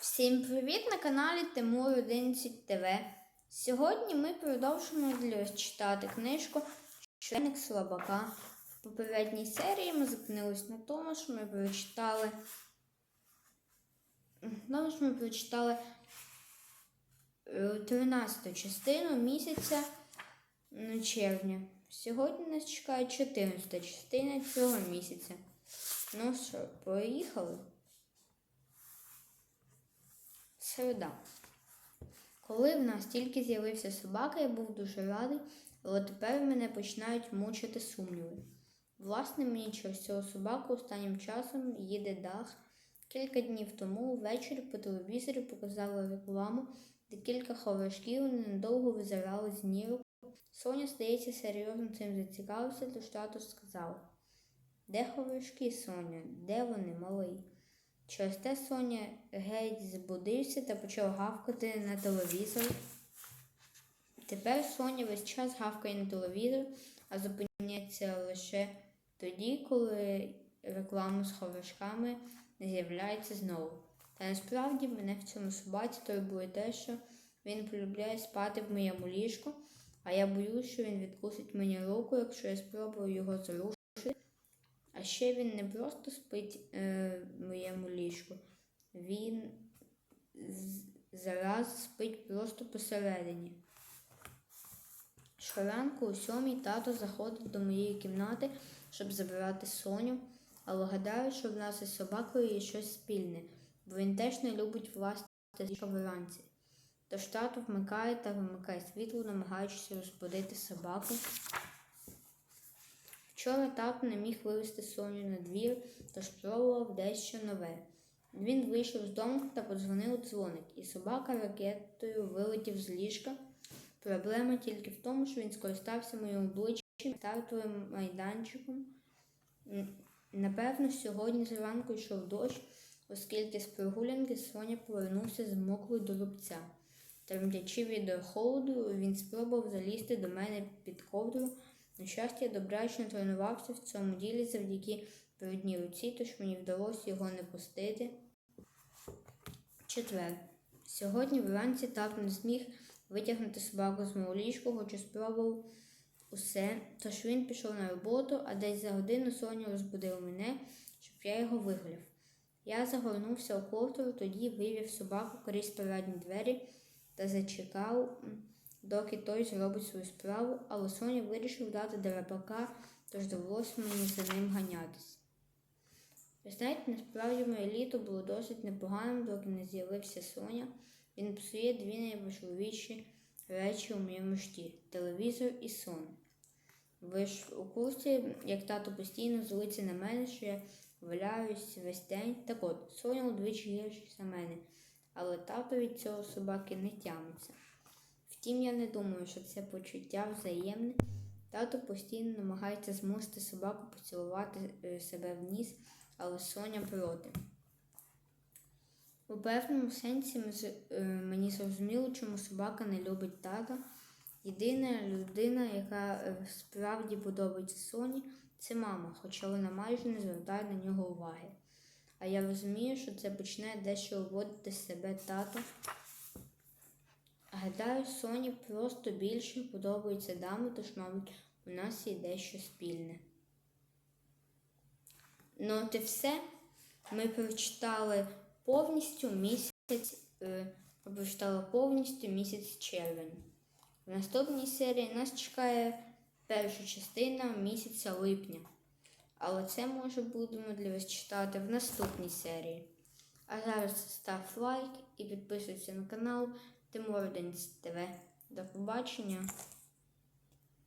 Всім привіт на каналі Тимур 11 ТВ. Сьогодні ми продовжимо читати книжку Щоденник Слабака. В попередній серії ми зупинились на тому, що ми прочитали. Тому що ми прочитали 13 частину місяця червня. Сьогодні нас чекає 14 частина цього місяця. Ну що, поїхали? Середа. Коли в нас тільки з'явився собака, я був дуже радий, але тепер мене починають мучити сумніви. Власне, мені через цього собаку останнім часом їде дах. Кілька днів тому ввечері по телевізорі показали рекламу, де кілька ховашків ненадовго визирали з нірок. Соня, здається, серйозно цим зацікавився, тож тато сказав: Де ховашки, Соня? Де вони, малий? Через те Соня геть збудився та почав гавкати на телевізор. Тепер Соня весь час гавкає на телевізор, а зупиняється лише тоді, коли реклама з ховашками не з'являється знову. Та насправді мене в цьому собаці турбує те, що він полюбляє спати в моєму ліжку, а я боюсь, що він відкусить мені руку, якщо я спробую його зрушити. Ще він не просто спить е, моєму ліжку, він зараз спить просто посередині. Щоранку у сьомій тато заходить до моєї кімнати, щоб забирати Соню, але гадаю, що в нас із собакою є щось спільне, бо він теж не любить власне ліжка вранці. Тож тато вмикає та вимикає світло, намагаючись розбудити собаку. Вчора тато не міг вивезти Соню на двір, тож спробував дещо нове. Він вийшов з дому та подзвонив у дзвоник, і собака ракетою вилетів з ліжка. Проблема тільки в тому, що він скористався моїм обличчям стартовим майданчиком. Напевно, сьогодні зранку йшов дощ, оскільки з прогулянки Соня повернувся з мокрою до рубця. Тремтячи від холоду, він спробував залізти до мене під ковдру. На щастя, я добряче тренувався в цьому ділі завдяки передній руці, тож мені вдалося його не пустити. Четвер. Сьогодні вранці тато не зміг витягнути собаку з мого ліжку, хоч спробував усе, тож він пішов на роботу, а десь за годину Соня розбудила мене, щоб я його вигуляв. Я загорнувся у ковдру, тоді вивів собаку крізь парадні двері та зачекав, доки той зробить свою справу, але Соня вирішив дати дерапака, тож довелося мені за ним ганятись. Ви знаєте, насправді моє літо було досить непоганим, доки не з'явився Соня. Він псує дві найважливіші речі у моєму житті телевізор і сон. Ви ж у курсі, як тато постійно злиться на мене, що я валяюсь весь день. Так от, Соня удвічі гірший за мене, але тато від цього собаки не тямиться. Втім, я не думаю, що це почуття взаємне. Тато постійно намагається змусити собаку поцілувати е, себе в ніс, але Соня проти. У певному сенсі е, мені зрозуміло, чому собака не любить тата. Єдина людина, яка е, справді подобається Соні, це мама, хоча вона майже не звертає на нього уваги. А я розумію, що це почне дещо виводити з себе тато. Гадаю, Соні просто більше подобаються дами, тож, мабуть, у нас є дещо спільне. Ну, от і все. Ми прочитали повністю місяць, е, прочитали повністю місяць червень. В наступній серії нас чекає перша частина місяця липня. Але це може будемо для вас читати в наступній серії. А зараз став лайк і підписуйся на канал Тимур 11 ТВ. До побачення!